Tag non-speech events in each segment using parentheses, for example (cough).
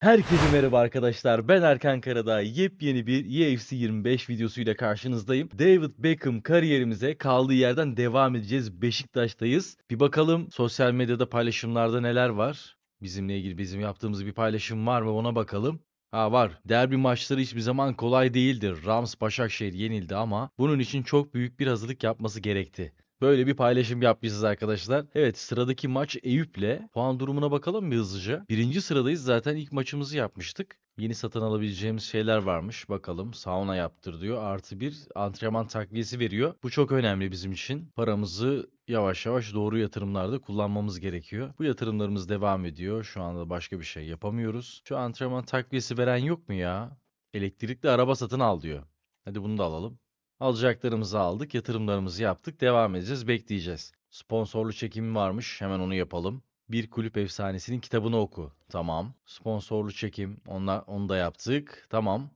Herkese merhaba arkadaşlar. Ben Erkan Karadağ. Yepyeni bir UFC 25 videosuyla karşınızdayım. David Beckham kariyerimize kaldığı yerden devam edeceğiz. Beşiktaş'tayız. Bir bakalım sosyal medyada paylaşımlarda neler var. Bizimle ilgili bizim yaptığımız bir paylaşım var mı ona bakalım. Ha var. Derbi maçları hiçbir zaman kolay değildir. Rams Başakşehir yenildi ama bunun için çok büyük bir hazırlık yapması gerekti. Böyle bir paylaşım yapmışız arkadaşlar. Evet sıradaki maç Eyüp'le. Puan durumuna bakalım bir hızlıca. Birinci sıradayız zaten ilk maçımızı yapmıştık. Yeni satın alabileceğimiz şeyler varmış. Bakalım sauna yaptır diyor. Artı bir antrenman takviyesi veriyor. Bu çok önemli bizim için. Paramızı yavaş yavaş doğru yatırımlarda kullanmamız gerekiyor. Bu yatırımlarımız devam ediyor. Şu anda başka bir şey yapamıyoruz. Şu antrenman takviyesi veren yok mu ya? Elektrikli araba satın al diyor. Hadi bunu da alalım. Alacaklarımızı aldık, yatırımlarımızı yaptık. Devam edeceğiz, bekleyeceğiz. Sponsorlu çekimi varmış. Hemen onu yapalım. Bir kulüp efsanesinin kitabını oku. Tamam. Sponsorlu çekim. Onlar, onu da yaptık. Tamam.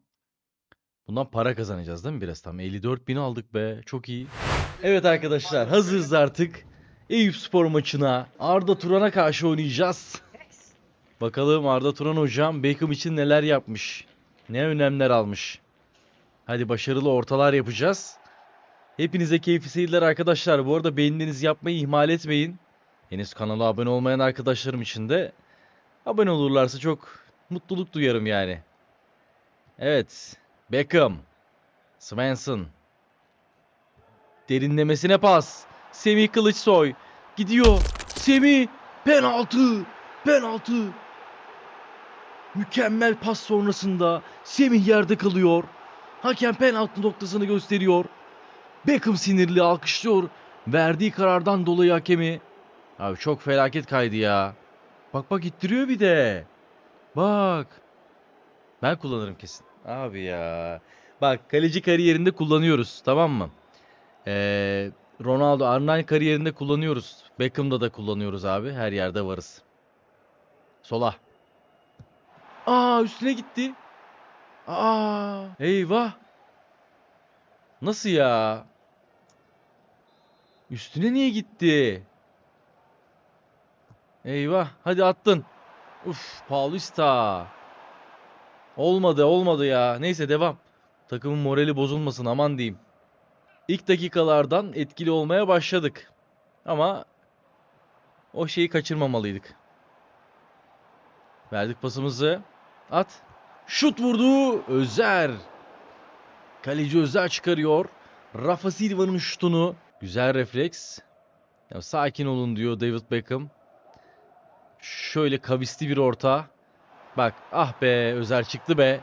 Bundan para kazanacağız değil mi biraz? Tamam. 54 bin aldık be. Çok iyi. Evet arkadaşlar hazırız artık. Eyüp Spor maçına Arda Turan'a karşı oynayacağız. Bakalım Arda Turan hocam Beckham için neler yapmış. Ne önlemler almış. Hadi başarılı ortalar yapacağız. Hepinize keyifli seyirler arkadaşlar. Bu arada beğenilerinizi yapmayı ihmal etmeyin. Henüz kanala abone olmayan arkadaşlarım için de abone olurlarsa çok mutluluk duyarım yani. Evet. Beckham. Svensson. Derinlemesine pas. Semih Kılıçsoy. Gidiyor. Semih. Penaltı. Penaltı. Mükemmel pas sonrasında Semih yerde kalıyor. Hakem penaltı noktasını gösteriyor. Beckham sinirli alkışlıyor. Verdiği karardan dolayı hakemi. Abi çok felaket kaydı ya. Bak bak ittiriyor bir de. Bak. Ben kullanırım kesin. Abi ya. Bak kaleci kariyerinde kullanıyoruz tamam mı? Ee, Ronaldo Arnal kariyerinde kullanıyoruz. Beckham'da da kullanıyoruz abi. Her yerde varız. Sola. Aa üstüne gitti. Aa eyvah. Nasıl ya? Üstüne niye gitti? Eyvah. Hadi attın. Uf Paulista. Olmadı olmadı ya. Neyse devam. Takımın morali bozulmasın aman diyeyim. İlk dakikalardan etkili olmaya başladık. Ama o şeyi kaçırmamalıydık. Verdik pasımızı. At. Şut vurdu. Özer. Kaleci Özer çıkarıyor. Rafa Silva'nın şutunu. Güzel refleks. Ya sakin olun diyor David Beckham. Şöyle kavisli bir orta. Bak ah be Özer çıktı be.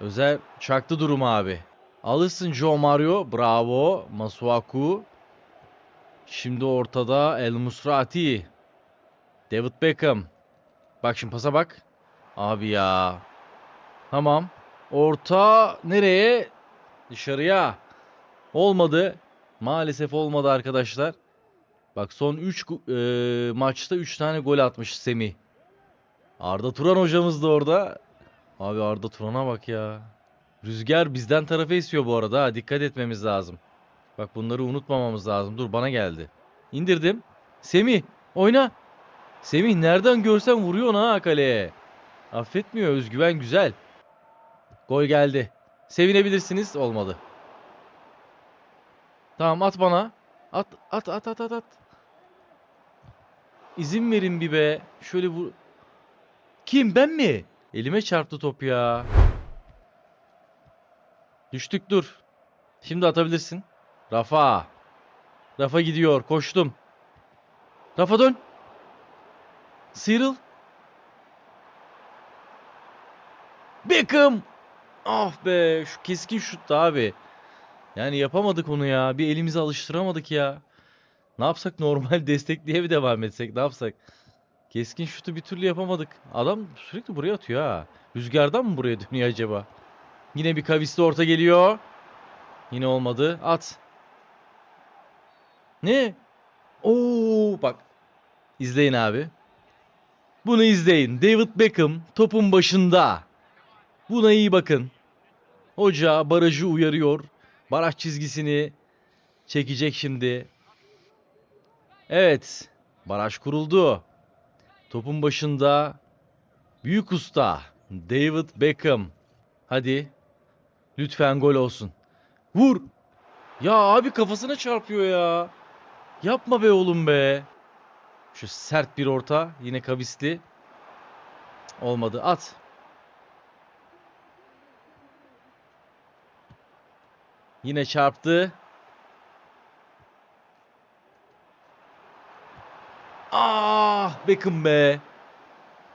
Özer çaktı durumu abi. Alırsın Joe Mario. Bravo. Masuaku. Şimdi ortada El Musrati. David Beckham. Bak şimdi pasa bak. Abi ya. Tamam. Orta nereye? Dışarıya. Olmadı. Maalesef olmadı arkadaşlar. Bak son 3 maçta 3 tane gol atmış Semih. Arda Turan hocamız da orada. Abi Arda Turan'a bak ya. Rüzgar bizden tarafa esiyor bu arada. ha, Dikkat etmemiz lazım. Bak bunları unutmamamız lazım. Dur bana geldi. İndirdim. Semih oyna. Semih nereden görsen vuruyor ha kaleye. Affetmiyor. Özgüven güzel. Gol geldi. Sevinebilirsiniz. Olmadı. Tamam at bana. At at at at at at. İzin verin bir be. Şöyle vur. Kim ben mi? Elime çarptı top ya. Düştük dur. Şimdi atabilirsin. Rafa. Rafa gidiyor. Koştum. Rafa dön. Sıyrıl. Beckham. Ah be şu keskin şuttu abi. Yani yapamadık onu ya. Bir elimizi alıştıramadık ya. Ne yapsak (laughs) normal destekliye mi devam etsek ne yapsak? Keskin şutu bir türlü yapamadık. Adam sürekli buraya atıyor ha. Rüzgardan mı buraya dönüyor acaba? Yine bir kavisli orta geliyor. Yine olmadı. At. Ne? Oo bak. İzleyin abi. Bunu izleyin. David Beckham topun başında. Buna iyi bakın. Hoca barajı uyarıyor. Baraj çizgisini çekecek şimdi. Evet. Baraj kuruldu. Topun başında Büyük usta David Beckham. Hadi. Lütfen gol olsun. Vur. Ya abi kafasına çarpıyor ya. Yapma be oğlum be. Şu sert bir orta. Yine kavisli. Olmadı. At. Yine çarptı. Ah Beckham be.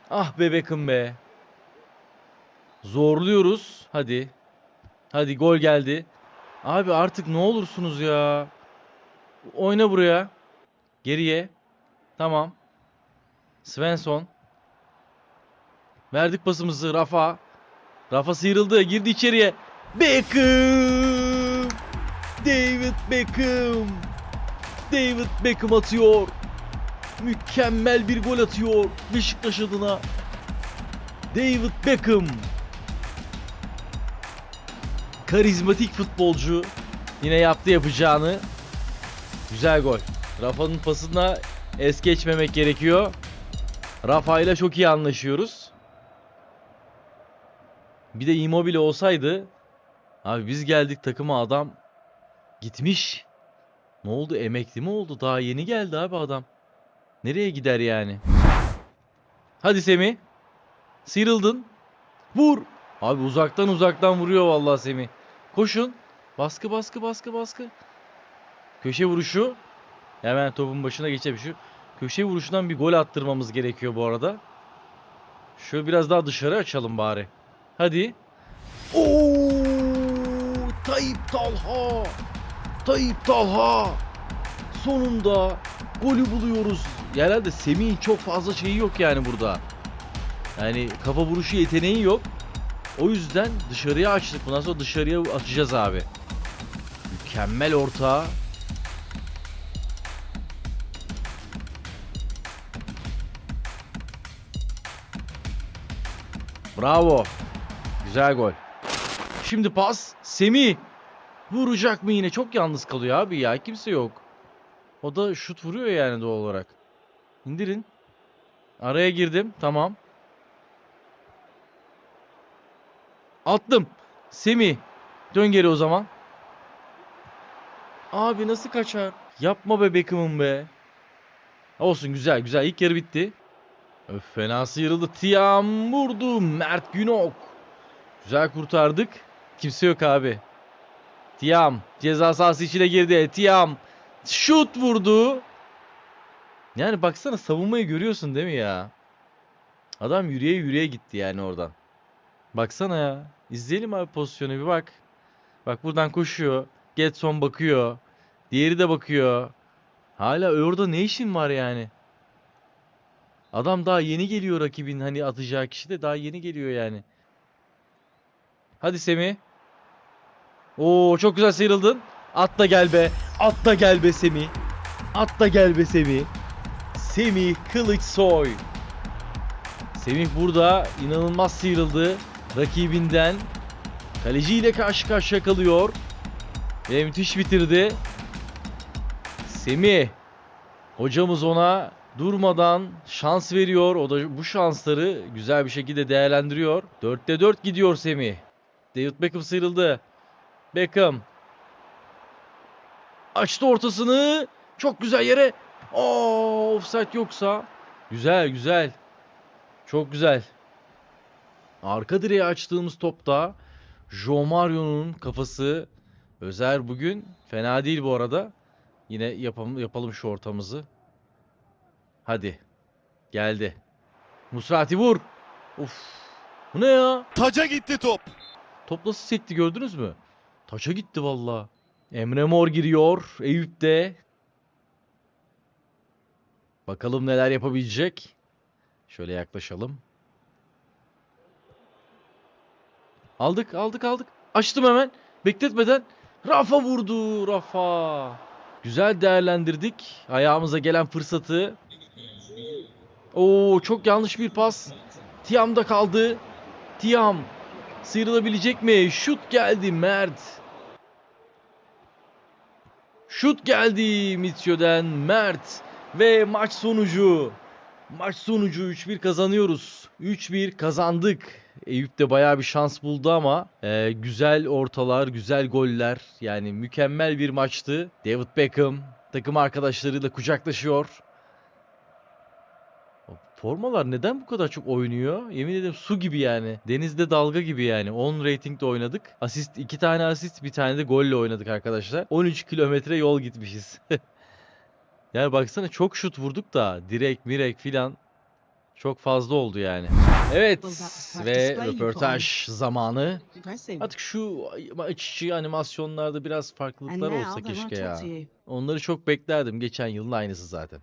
Ah be Beckham be. Zorluyoruz. Hadi. Hadi gol geldi. Abi artık ne olursunuz ya. Oyna buraya. Geriye. Tamam. Svensson. Verdik pasımızı Rafa. Rafa sıyrıldı. Girdi içeriye. Beckham. David Beckham. David Beckham atıyor. Mükemmel bir gol atıyor Beşiktaş adına. David Beckham. Karizmatik futbolcu. Yine yaptı yapacağını. Güzel gol. Rafa'nın pasına es geçmemek gerekiyor. Rafa ile çok iyi anlaşıyoruz. Bir de Immobile olsaydı abi biz geldik takıma adam gitmiş. Ne oldu? Emekli mi oldu? Daha yeni geldi abi adam. Nereye gider yani? Hadi Semih. Sıyrıldın. Vur. Abi uzaktan uzaktan vuruyor vallahi Semih. Koşun. Baskı baskı baskı baskı. Köşe vuruşu. Hemen topun başına geçelim şu. Köşe vuruşundan bir gol attırmamız gerekiyor bu arada. Şöyle biraz daha dışarı açalım bari. Hadi. Oo! Tayyip Talha. Tayyip Talha. Sonunda golü buluyoruz. Herhalde Semih'in çok fazla şeyi yok yani burada. Yani kafa vuruşu yeteneği yok. O yüzden dışarıya açtık. Bundan sonra dışarıya atacağız abi. Mükemmel orta. Bravo. Güzel gol. Şimdi pas. Semih. Vuracak mı yine? Çok yalnız kalıyor abi ya. Kimse yok. O da şut vuruyor yani doğal olarak. İndirin. Araya girdim. Tamam. Attım. Semih. Dön geri o zaman. Abi nasıl kaçar? Yapma be Beckham'ım be. Olsun güzel güzel. İlk yarı bitti. Öf, fena sıyrıldı. Tiam vurdu. Mert Günok. Güzel kurtardık. Kimse yok abi. Tiam ceza sahası içine girdi. Tiam şut vurdu. Yani baksana savunmayı görüyorsun değil mi ya? Adam yürüye yürüye gitti yani oradan. Baksana ya. İzleyelim abi pozisyonu bir bak. Bak buradan koşuyor. Getson bakıyor. Diğeri de bakıyor. Hala orada ne işin var yani? Adam daha yeni geliyor rakibin hani atacağı kişi de daha yeni geliyor yani. Hadi Semih. Oo çok güzel sıyrıldın. At da gel be. At da gel be Semih. At da gel be Semih. Semih Kılıçsoy. Semih burada inanılmaz sıyrıldı rakibinden. Kaleciyle karşı karşıya kalıyor. Ve müthiş bitirdi. Semih. Hocamız ona durmadan şans veriyor. O da bu şansları güzel bir şekilde değerlendiriyor. 4'te 4 gidiyor Semih. David Beckham sıyrıldı. Beckham. Açtı ortasını. Çok güzel yere. Oo, offside yoksa. Güzel güzel. Çok güzel. Arka direğe açtığımız topta Jo Mario'nun kafası Özer bugün fena değil bu arada. Yine yapalım, yapalım şu ortamızı. Hadi. Geldi. Musrati vur. Uf. Bu ne ya? Taca gitti top. Top nasıl sekti gördünüz mü? Taça gitti valla. Emre Mor giriyor. Eyüp de. Bakalım neler yapabilecek. Şöyle yaklaşalım. Aldık aldık aldık. Açtım hemen. Bekletmeden. Rafa vurdu. Rafa. Güzel değerlendirdik. Ayağımıza gelen fırsatı. Oo çok yanlış bir pas. Tiam'da kaldı. Tiam. Sıyrılabilecek mi? Şut geldi Mert. Şut geldi Mitsio'den Mert. Ve maç sonucu Maç sonucu 3-1 kazanıyoruz. 3-1 kazandık. Eyüp de bayağı bir şans buldu ama e, güzel ortalar, güzel goller. Yani mükemmel bir maçtı. David Beckham takım arkadaşlarıyla kucaklaşıyor. Formalar neden bu kadar çok oynuyor? Yemin ederim su gibi yani. Denizde dalga gibi yani. 10 ratingde oynadık. Asist 2 tane asist, bir tane de golle oynadık arkadaşlar. 13 kilometre yol gitmişiz. (laughs) yani baksana çok şut vurduk da direk mirek filan çok fazla oldu yani. Evet ve röportaj zamanı. Artık şu içi animasyonlarda biraz farklılıklar olsa keşke ya. Onları çok beklerdim. Geçen yılın aynısı zaten.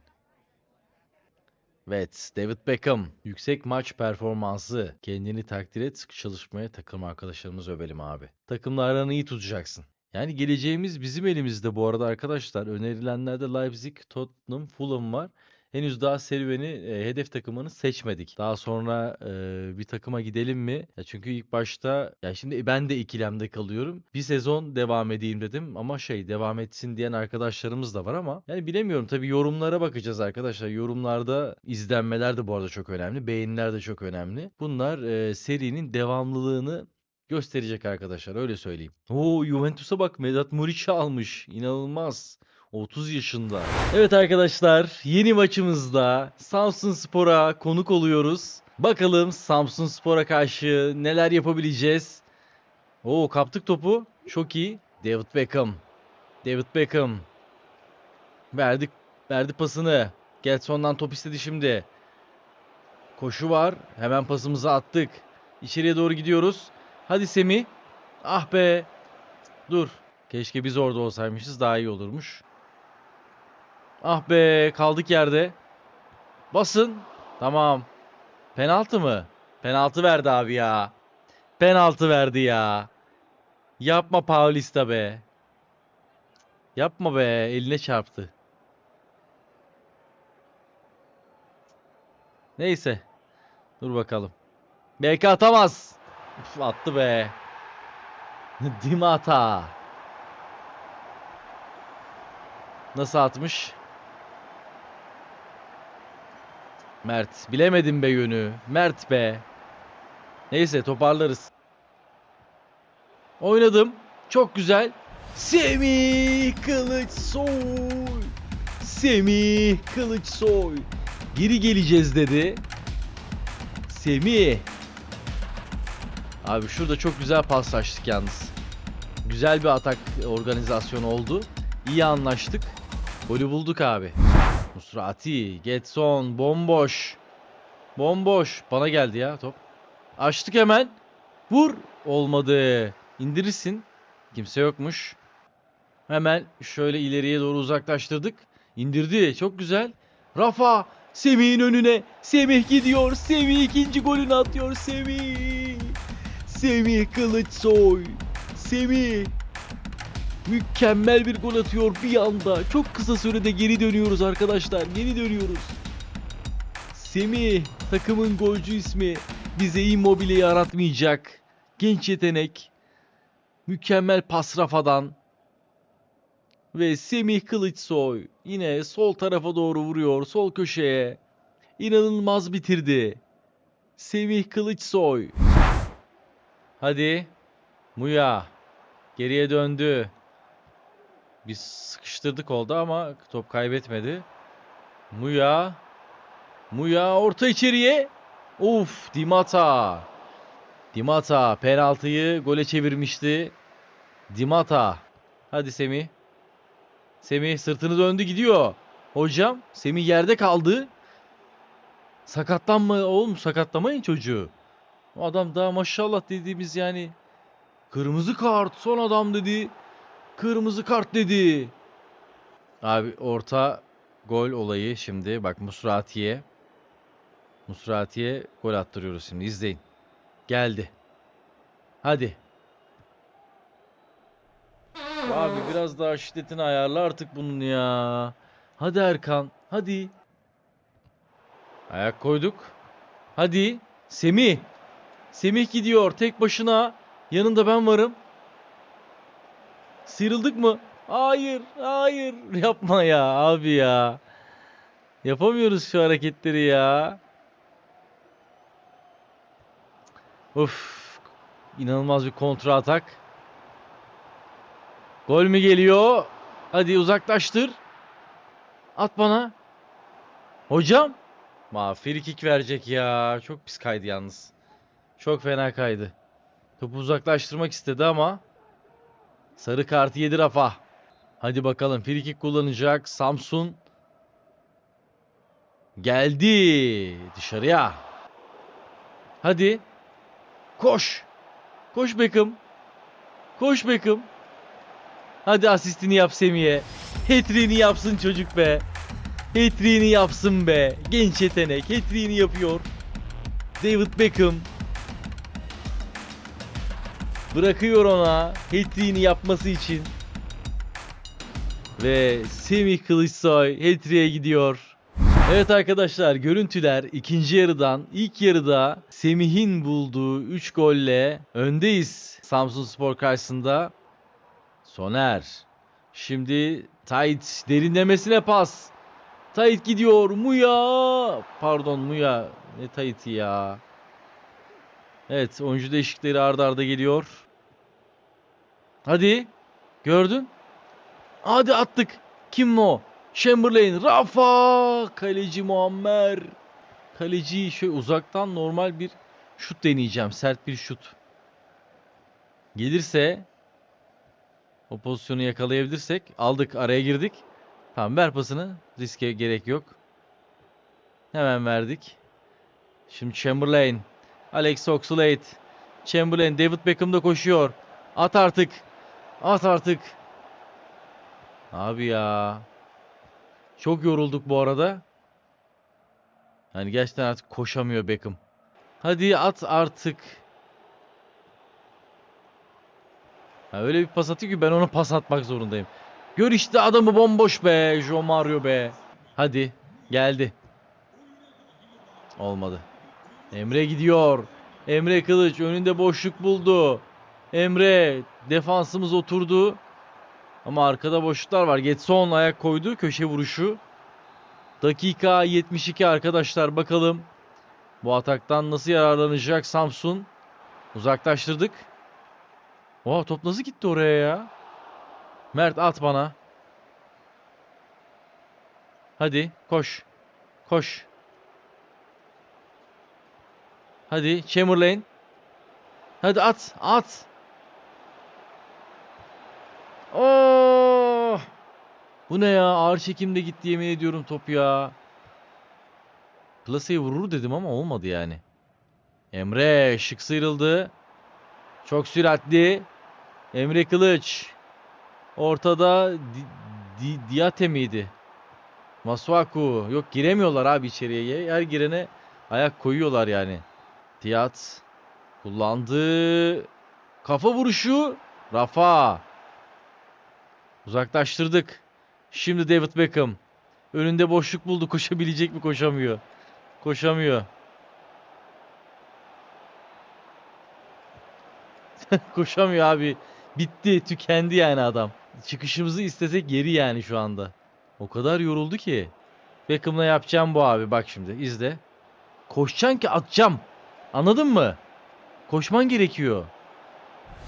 Evet, David Beckham. Yüksek maç performansı. Kendini takdir et, sıkı çalışmaya takım arkadaşlarımız övelim abi. Takımla aranı iyi tutacaksın. Yani geleceğimiz bizim elimizde bu arada arkadaşlar. Önerilenlerde Leipzig, Tottenham, Fulham var. Henüz daha serüveni, e, hedef takımını seçmedik. Daha sonra e, bir takıma gidelim mi? Ya çünkü ilk başta ya şimdi ben de ikilemde kalıyorum. Bir sezon devam edeyim dedim ama şey devam etsin diyen arkadaşlarımız da var ama yani bilemiyorum tabii yorumlara bakacağız arkadaşlar. Yorumlarda izlenmeler de bu arada çok önemli. Beğeniler de çok önemli. Bunlar e, serinin devamlılığını gösterecek arkadaşlar öyle söyleyeyim. Oo Juventus'a bak Vedat Muriç'i almış. İnanılmaz. 30 yaşında. Evet arkadaşlar yeni maçımızda Samsun Spor'a konuk oluyoruz. Bakalım Samsun Spor'a karşı neler yapabileceğiz. Oo kaptık topu. Çok iyi. David Beckham. David Beckham. Verdik verdi pasını. Gelson'dan top istedi şimdi. Koşu var. Hemen pasımızı attık. İçeriye doğru gidiyoruz. Hadi Semih. Ah be. Dur. Keşke biz orada olsaymışız daha iyi olurmuş. Ah be kaldık yerde. Basın. Tamam. Penaltı mı? Penaltı verdi abi ya. Penaltı verdi ya. Yapma Paulista be. Yapma be eline çarptı. Neyse. Dur bakalım. Belki atamaz. Uf, attı be. (laughs) Dimata. Nasıl atmış? Mert. Bilemedim be yönü. Mert be. Neyse toparlarız. Oynadım. Çok güzel. Semih Kılıçsoy. Semih Kılıçsoy. Geri geleceğiz dedi. Semih. Abi şurada çok güzel paslaştık yalnız. Güzel bir atak organizasyonu oldu. İyi anlaştık. Golü bulduk abi. Musrati, Getson, bomboş. Bomboş. Bana geldi ya top. Açtık hemen. Vur. Olmadı. İndirirsin. Kimse yokmuş. Hemen şöyle ileriye doğru uzaklaştırdık. İndirdi. Çok güzel. Rafa. Semih'in önüne. Semih gidiyor. Semih ikinci golünü atıyor. Semih. Semih Kılıçsoy. Semih. Mükemmel bir gol atıyor bir anda. Çok kısa sürede geri dönüyoruz arkadaşlar. Geri dönüyoruz. Semih takımın golcü ismi. Bize Immobile'yi aratmayacak. Genç yetenek. Mükemmel pas Rafa'dan. Ve Semih Kılıçsoy yine sol tarafa doğru vuruyor. Sol köşeye. İnanılmaz bitirdi. Semih Kılıçsoy. Hadi. Muya. Geriye döndü. Biz sıkıştırdık oldu ama top kaybetmedi. Muya. Muya orta içeriye. Of Dimata. Dimata penaltıyı gole çevirmişti. Dimata. Hadi Semih. Semih sırtını döndü gidiyor. Hocam Semih yerde kaldı. Sakatlanma oğlum sakatlamayın çocuğu. O adam daha maşallah dediğimiz yani kırmızı kart son adam dedi. Kırmızı kart dedi. Abi orta gol olayı şimdi bak Musrati'ye. Musrati'ye gol attırıyoruz şimdi izleyin. Geldi. Hadi. Abi biraz daha şiddetini ayarla artık bunun ya. Hadi Erkan. Hadi. Ayak koyduk. Hadi. Semih. Semih gidiyor tek başına. Yanında ben varım. Sıyrıldık mı? Hayır, hayır. (laughs) Yapma ya abi ya. Yapamıyoruz şu hareketleri ya. Uf. İnanılmaz bir kontra atak. Gol mü geliyor? Hadi uzaklaştır. At bana. Hocam. Ma free kick verecek ya. Çok pis kaydı yalnız. Çok fena kaydı. Topu uzaklaştırmak istedi ama sarı kartı yedi Rafa. Hadi bakalım free kick kullanacak Samsun. Geldi dışarıya. Hadi. Koş. Koş Beckham. Koş Beckham. Hadi asistini yap Semih'e. Hat-trick'ini yapsın çocuk be. Hat-trick'ini yapsın be. Genç yetenek hat-trick'ini yapıyor. David Beckham. Bırakıyor ona hat-trick'ini yapması için. Ve Semih Kılıçsoy hat-trick'e gidiyor. Evet arkadaşlar görüntüler ikinci yarıdan ilk yarıda Semih'in bulduğu 3 golle öndeyiz Samsun Spor karşısında. Soner. Şimdi Tayt derinlemesine pas. Tayt gidiyor. Muya. Pardon Muya. Ne Tayt'i ya. Evet oyuncu değişiklikleri arda arda geliyor. Hadi. Gördün. Hadi attık. Kim o? Chamberlain. Rafa. Kaleci Muammer. Kaleci şöyle uzaktan normal bir şut deneyeceğim. Sert bir şut. Gelirse o pozisyonu yakalayabilirsek aldık araya girdik. Tamam ver pasını. Riske gerek yok. Hemen verdik. Şimdi Chamberlain. Alex Oxlade. Chamberlain. David Beckham da koşuyor. At artık. At artık. Abi ya. Çok yorulduk bu arada. Yani gerçekten artık koşamıyor Beckham. Hadi at artık. Ha, öyle bir pas atıyor ki ben ona pas atmak zorundayım. Gör işte adamı bomboş be. Jo Mario be. Hadi. Geldi. Olmadı. Emre gidiyor. Emre Kılıç önünde boşluk buldu. Emre defansımız oturdu. Ama arkada boşluklar var. Getson ayak koydu. Köşe vuruşu. Dakika 72 arkadaşlar bakalım. Bu ataktan nasıl yararlanacak Samsun? Uzaklaştırdık. Oha top nasıl gitti oraya ya? Mert at bana. Hadi koş. Koş. Hadi Chamberlain. Hadi at. At. Oh! Bu ne ya? Ağır çekimde gitti yemin ediyorum top ya. Plase'yi vurur dedim ama olmadı yani. Emre şık sıyrıldı. Çok süratli. Emre Kılıç. Ortada Di- Di- Diate miydi? Masuaku. Yok giremiyorlar abi içeriye. Her girene ayak koyuyorlar yani. Diat kullandı. Kafa vuruşu. Rafa. Uzaklaştırdık. Şimdi David Beckham. Önünde boşluk buldu. (laughs) Koşabilecek mi? Koşamıyor. Koşamıyor. (laughs) Koşamıyor abi. Bitti. Tükendi yani adam. Çıkışımızı istesek geri yani şu anda. O kadar yoruldu ki. Beckham'la yapacağım bu abi. Bak şimdi izle. Koşacaksın ki atacağım. Anladın mı? Koşman gerekiyor.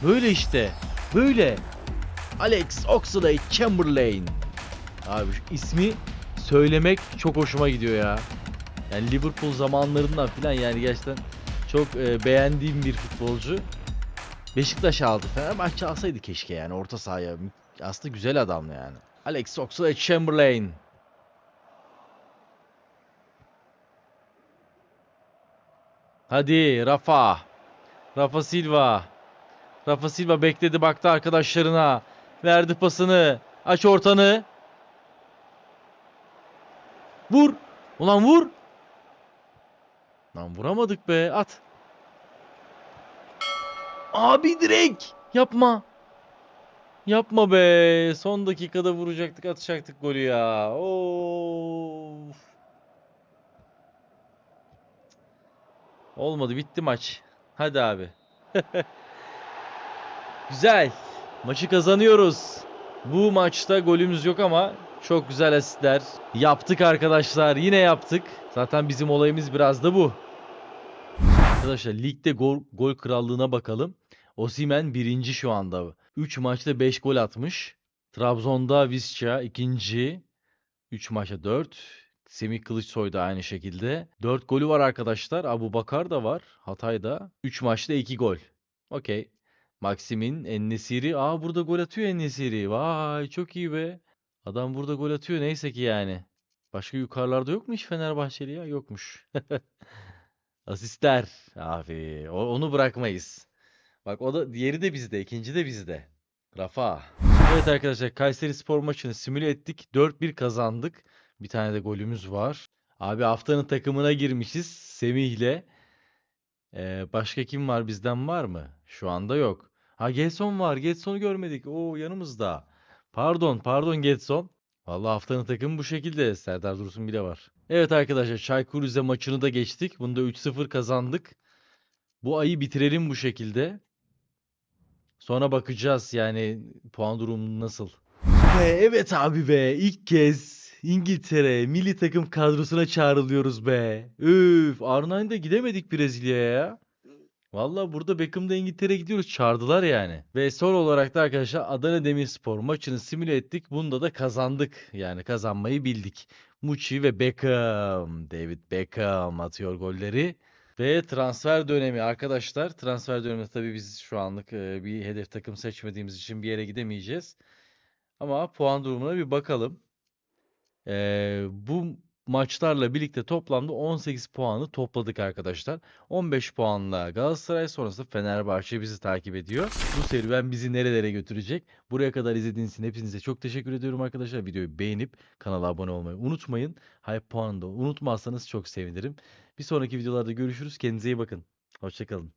Böyle işte. Böyle. Alex Oxlade Chamberlain. Abi şu ismi söylemek çok hoşuma gidiyor ya. Yani Liverpool zamanlarından filan yani gerçekten çok e, beğendiğim bir futbolcu. Beşiktaş aldı. Fenerbahçe alsaydı keşke yani orta sahaya. Aslında güzel adam yani. Alex Oxlade Chamberlain. Hadi Rafa. Rafa Silva. Rafa Silva bekledi baktı arkadaşlarına. Verdi pasını. Aç ortanı. Vur. Ulan vur. Lan vuramadık be. At. Abi direkt. Yapma. Yapma be. Son dakikada vuracaktık, atacaktık golü ya. Of. Olmadı, bitti maç. Hadi abi. (laughs) Güzel. Maçı kazanıyoruz. Bu maçta golümüz yok ama Çok güzel asistler. Yaptık arkadaşlar. Yine yaptık. Zaten bizim olayımız biraz da bu. Arkadaşlar ligde gol, gol krallığına bakalım. Osimhen birinci şu anda. 3 maçta 5 gol atmış. Trabzon'da Visca ikinci. 3 maçta 4. Semih Kılıçsoy da aynı şekilde. 4 golü var arkadaşlar. Abu Bakar da var. Hatay'da. 3 maçta 2 gol. Okey. Maximin, Ennesiri. Aa burada gol atıyor Ennesiri. Vay çok iyi be. Adam burada gol atıyor neyse ki yani. Başka yukarılarda yok mu Fenerbahçeli ya? Yokmuş. (laughs) Asistler. Abi onu bırakmayız. Bak o da diğeri de bizde. ikinci de bizde. Rafa. Evet arkadaşlar Kayseri Spor maçını simüle ettik. 4-1 kazandık. Bir tane de golümüz var. Abi haftanın takımına girmişiz Semih'le. Ee, başka kim var bizden var mı? Şu anda yok. Ha Getson var. Getson'u görmedik. Oo yanımızda. Pardon pardon Getson. Vallahi haftanın takımı bu şekilde. Serdar Dursun bile var. Evet arkadaşlar Çaykur Rize maçını da geçtik. Bunda 3-0 kazandık. Bu ayı bitirelim bu şekilde. Sonra bakacağız yani puan durumu nasıl. Ve evet abi be ilk kez İngiltere milli takım kadrosuna çağrılıyoruz be. Üf R9'da gidemedik Brezilya'ya ya. Valla burada Beckham'da İngiltere gidiyoruz çağırdılar yani. Ve son olarak da arkadaşlar Adana Demirspor maçını simüle ettik. Bunda da kazandık. Yani kazanmayı bildik. Muçi ve Beckham. David Beckham atıyor golleri. Ve transfer dönemi arkadaşlar. Transfer döneminde tabii biz şu anlık e, bir hedef takım seçmediğimiz için bir yere gidemeyeceğiz. Ama puan durumuna bir bakalım. Ee, bu maçlarla birlikte toplamda 18 puanı topladık arkadaşlar. 15 puanla Galatasaray sonrasında Fenerbahçe bizi takip ediyor. Bu serüven bizi nerelere götürecek? Buraya kadar izlediğiniz için hepinize çok teşekkür ediyorum arkadaşlar. Videoyu beğenip kanala abone olmayı unutmayın. Hype puanını da unutmazsanız çok sevinirim. Bir sonraki videolarda görüşürüz. Kendinize iyi bakın. Hoşçakalın.